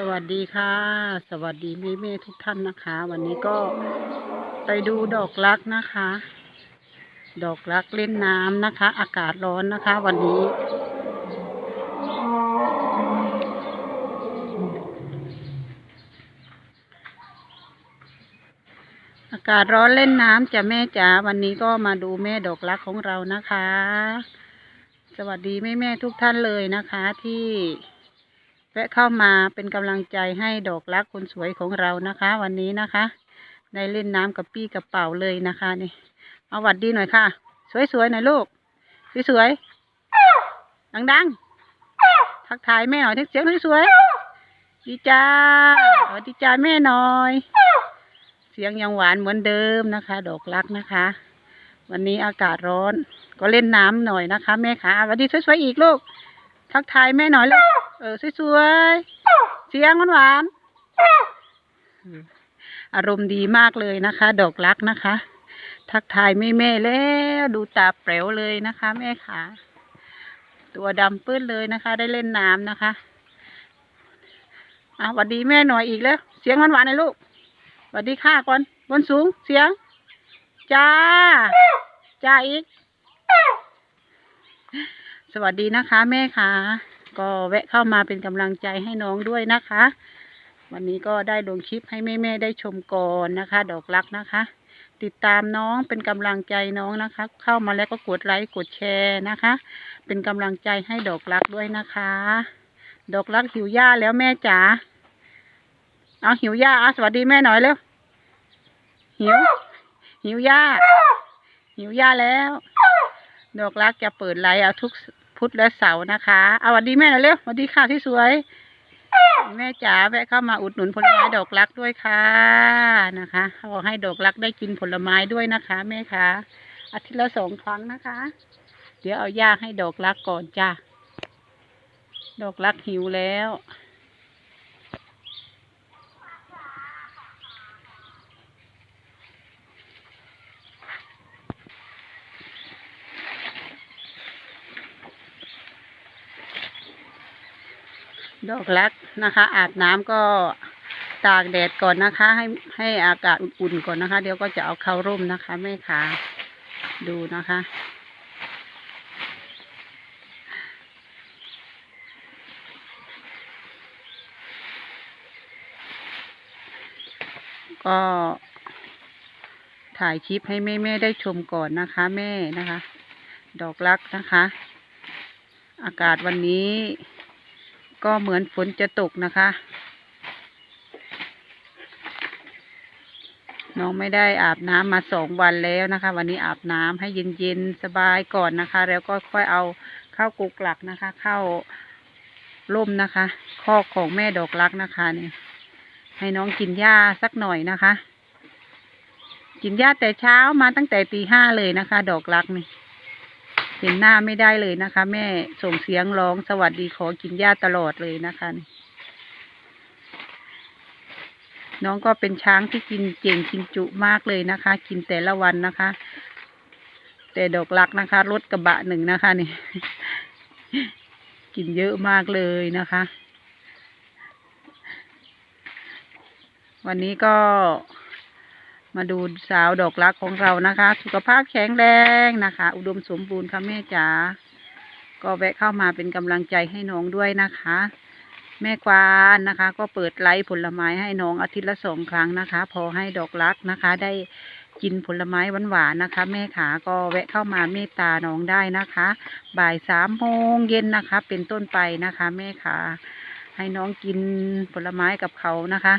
สวัสดีค่ะ สวัสดีแม่แม่ๆทุกท่านนะคะ วันนี้ก็ไปดูดอกรักนะคะ ดอกรักเล่นน้ำนะคะ อากาศร้อนนะคะ วันนี้ อากาศร้อนเล่นน้ำจะแม่จ๋าวันนี้ก็มาดูแม่ดอกรักของเรานะคะ สวัสดีแม่แม่ๆทุกท่านเลยนะคะที่ แวะเข้ามาเป็นกำลังใจให้ดอกรักคนสวยของเรานะคะ วันนี้นะคะ ได้เล่นน้ำกับปี้กับเป่าเลยนะคะนี่เอาหวัดดีหน่อยค่ะ สวยๆหน่อยลูก สวยๆดังๆทักทายแม่หน่อยทักเสียงสวยๆดีจ้าสวัสดีจ้าแม่หน่อย เสียงยังหวานเหมือนเดิมนะคะ ดอกรักนะคะ วันนี้อากาศร้อนก็เล่นน้ำหน่อยนะคะ แม่ขาสวัสดีสวยๆอีกลูกทักทายแม่หน่อยลูก เออสวยๆเสียงหวานๆอารมณ์ดีมากเลยนะคะ ดอกรักนะคะ ทักทายแม่แม่แล้วดูตาแป๋วเลยนะคะ แม่ขาตัวดำปื้นเลยนะคะ ได้เล่นน้ำนะคะอะสวัสดีแม่หน่อยอีกแล้ว เสียงหวานๆน่อยลูกสวัสดีค่ะก่อนบนสูงเสียงจ้าจ้าอีก สวัสดีนะคะ แม่ค่ะ ก็แวะเข้ามาเป็นกำลังใจให้น้องด้วยนะคะ วันนี้ก็ได้ลงคลิปให้แม่ๆได้ชมก่อนนะคะ ดอกรักนะคะ ติดตามน้องเป็นกำลังใจน้องนะคะ เข้ามาแล้วก็กดไลค์กดแชร์นะคะ เป็นกำลังใจให้ดอกรักด้วยนะคะ ดอกรักหิวหญ้าแล้วแม่จ๋าเอาหิวหญ้าอะสวัสดีแม่หน่อยเร็วหิวหิวหญ้าหิวหญ้าแล้ว ดอกรักจะเปิดไลฟ์เอาทุก พุธและเสาร์นะคะเอาสวัสดีแม่หน่อยเร็วสวัสดีค่ะที่สวย แม่จ๋าแวะเข้ามาอุดหนุนผลไม้ดอกรักด้วยค่ะนะคะขอให้ดอกรักได้กินผลไม้ด้วยนะคะแม่คะอาทิตย์ละสองครั้งนะคะ เดี๋ยวเอาหญ้าให้ดอกรักก่อนจ้าดอกรักหิวแล้ว ดอกรักนะคะ อาบน้ำก็ตากแดดก่อนนะคะ ให้ให้อากาศอุ่นๆก่อนนะคะ เดี๋ยวก็จะเอาเข้าร่มนะคะแม่ขาดูนะคะ ก็ถ่ายคลิปให้แม่แม่ได้ชมก่อนนะคะ แม่นะคะ ดอกรักนะคะ อากาศวันนี้ ก็เหมือนฝนจะตกนะคะ น้องไม่ได้อาบน้ำมาสองวันแล้วนะคะ วันนี้อาบน้ำให้เย็นๆสบายก่อนนะคะ แล้วก็ค่อยเอาเข้ากุกหลักนะคะ เข้าร่มนะคะ คอกของแม่ดอกรักนะคะนี่ให้น้องกินหญ้าสักหน่อยนะคะ กินหญ้าแต่เช้ามาตั้งแต่ตีห้าเลยนะคะ ดอกรักนี่ เห็นหน้าไม่ได้เลยนะคะ แม่ส่งเสียงร้องสวัสดีขอกินหญ้าตลอดเลยนะคะนี่น้องก็เป็นช้างที่กินเก่งกินจุมากเลยนะคะ กินแต่ละวันนะคะ แต่ดอกรักนะคะรถกระบะหนึ่งนะคะนี่ กินเยอะมากเลยนะคะ วันนี้ก็ มาดูสาวดอกรักของเรานะคะ สุขภาพแข็งแรงนะคะ อุดมสมบูรณ์ค่ะแม่จ๋าก็แวะเข้ามาเป็นกำลังใจให้น้องด้วยนะคะ แม่ควานนะคะ ก็เปิดไลฟ์ผลไม้ให้น้องอาทิตย์ละสองครั้งนะคะ พอให้ดอกรักนะคะ ได้กินผลไม้หวานๆนะคะ แม่ขาก็แวะเข้ามาเมตตาน้องได้นะคะ บ่ายสามโมงเย็นนะคะ เป็นต้นไปนะคะ แม่ขาให้น้องกินผลไม้กับเขานะคะ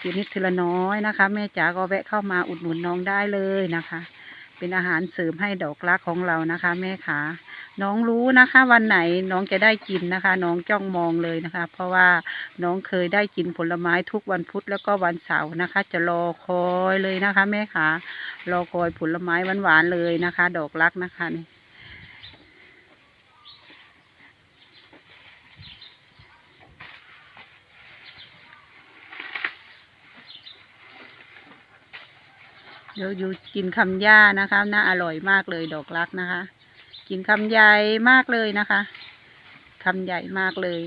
ทีนิดทีละน้อยนะคะ แม่จ๋าก็แวะเข้ามาอุดหนุนน้องได้เลยนะคะ เป็นอาหารเสริมให้ดอกรักของเรานะคะ แม่ขาน้องรู้นะคะ วันไหนน้องจะได้กินนะคะ น้องจ้องมองเลยนะคะ เพราะว่าน้องเคยได้กินผลไม้ทุกวันพุธแล้วก็วันเสาร์นะคะ จะรอคอยเลยนะคะ แม่ขารอคอยผลไม้หวานๆเลยนะคะ ดอกรักนะคะนี่ เดี๋ยวอยู่กินคำหญ้านะคะน่าอร่อยมากเลยดอกรักนะคะ กินคำใหญ่มากเลยนะคะคำใหญ่มากเลย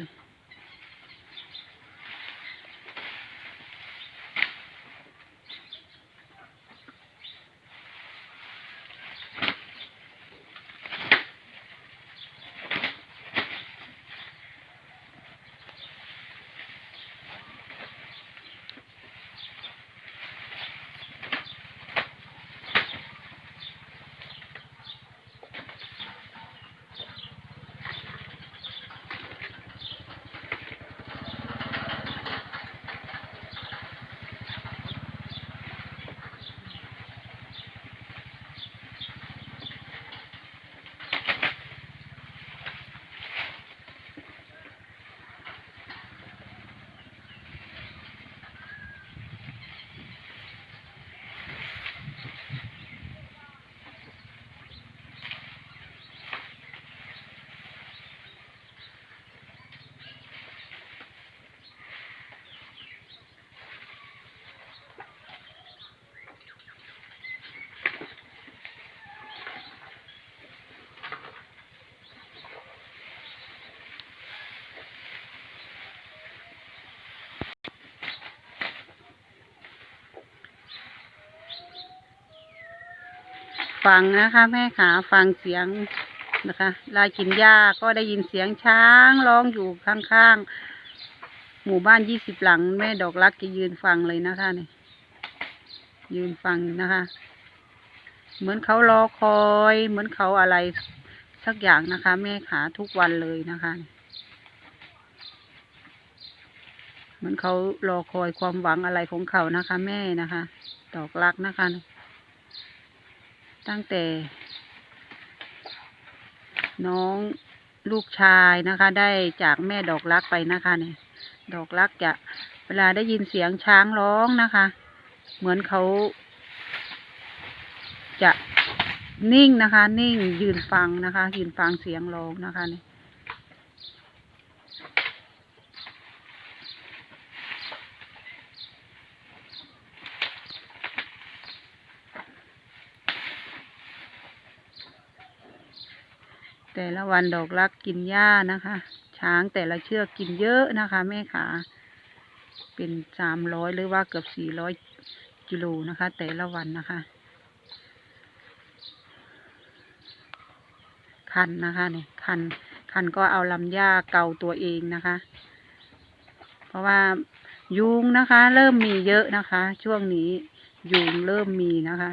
ฟังนะคะแม่ขาฟังเสียงนะคะลากินหญ้าก็ได้ยินเสียงช้างร้องอยู่ข้างๆ หมู่บ้านยี่สิบหลัง แม่ดอกรักจะยืนฟังเลยนะคะนี่ยืนฟังนะคะ เหมือนเขารอคอย เหมือนเขาอะไรสักอย่างนะคะ แม่ขาทุกวันเลยนะคะ เหมือนเขารอคอยความหวังอะไรของเขานะคะ แม่นะคะ ดอกรักนะคะ ตั้งแต่ น้องลูกชายนะคะ ได้จากแม่ดอกรักไปนะคะเนี่ย ดอกรักจะเวลาได้ยินเสียงช้างร้องนะคะ เหมือนเขา จะนิ่งนะคะ นิ่งยืนฟังนะคะ ยืนฟังเสียงร้องนะคะเนี่ย แต่ละวันดอกรักกินหญ้านะคะ ช้างแต่ละเชือกกินเยอะนะคะแม่ขาเป็นสามร้อยหรือว่าเกือบสี่ร้อยกิโลนะคะ แต่ละวันนะคะคันนะคะเนี่ยคันคันก็เอาลำหญ้าเกาตัวเองนะคะ เพราะว่ายุงนะคะ เริ่มมีเยอะนะคะ ช่วงนี้ยุงเริ่มมีนะคะ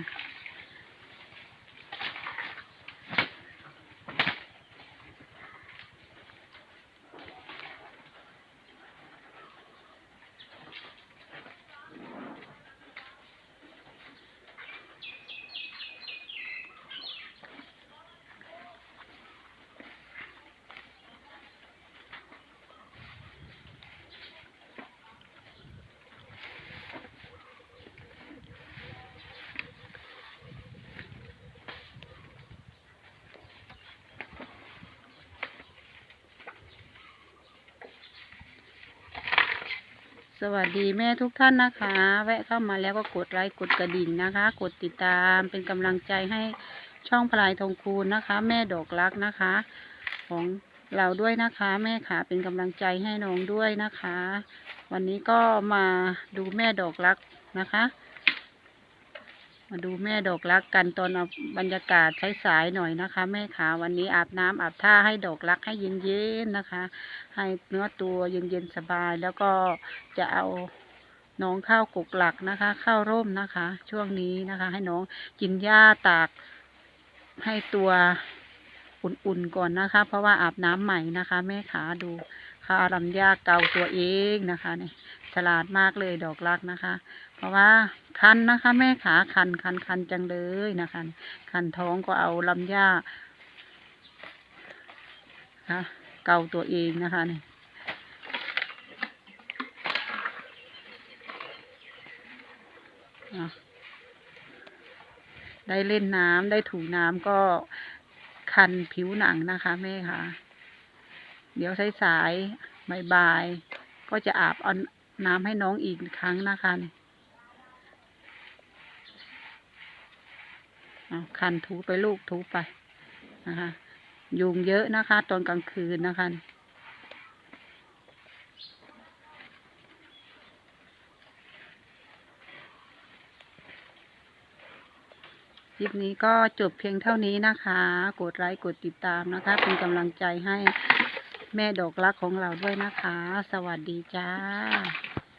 สวัสดีแม่ทุกท่านนะคะ แวะเข้ามาแล้วก็กดไลค์กดกระดิ่งนะคะ กดติดตามเป็นกำลังใจให้ช่องพลายทองคูณนะคะ แม่ดอกรักนะคะ ของเราด้วยนะคะ แม่ขาเป็นกำลังใจให้น้องด้วยนะคะ วันนี้ก็มาดูแม่ดอกรักนะคะ มาดูแม่ดอกรักกันตอนเอาบรรยากาศสายๆหน่อยนะคะ แม่ขาวันนี้อาบน้ำอาบท่าให้ดอกรักให้เย็นๆนะคะ ให้เนื้อตัวเย็นๆสบายแล้วก็จะเอาน้องข้าวกุกหลักนะคะ ข้าวร่มนะคะ ช่วงนี้นะคะ ให้น้องกินหญ้าตากให้ตัวอุ่นๆก่อนนะคะ เพราะว่าอาบน้ำใหม่นะคะ แม่ขาดูขาเอาลำหญ้าเกาตัวเองนะคะเนี่ย ฉลาดมากเลยดอกรักนะคะ เพราะว่าคันนะคะ แม่ขาคันคันคันจังเลยนะคะคันท้องก็เอาลำหญ้าค่ะเกาตัวเองนะคะเนี่ยได้เล่นน้ำได้ถูน้ำก็คันผิวหนังนะคะแม่ค่ะ เดี๋ยวสายๆบ่ายๆก็จะอาบอ น้ำให้น้องอีกครั้งนะคะเนี่เอาคันถูไปลูกถูไปนะคะยุงเยอะนะคะ ตอนกลางคืนนะคะคลิปนี้ก็จบเพียงเท่านี้นะคะ กดไลค์กดติดตามนะคะ เป็นกำลังใจให้แม่ดอกรักของเราด้วยนะคะ สวัสดีจ้า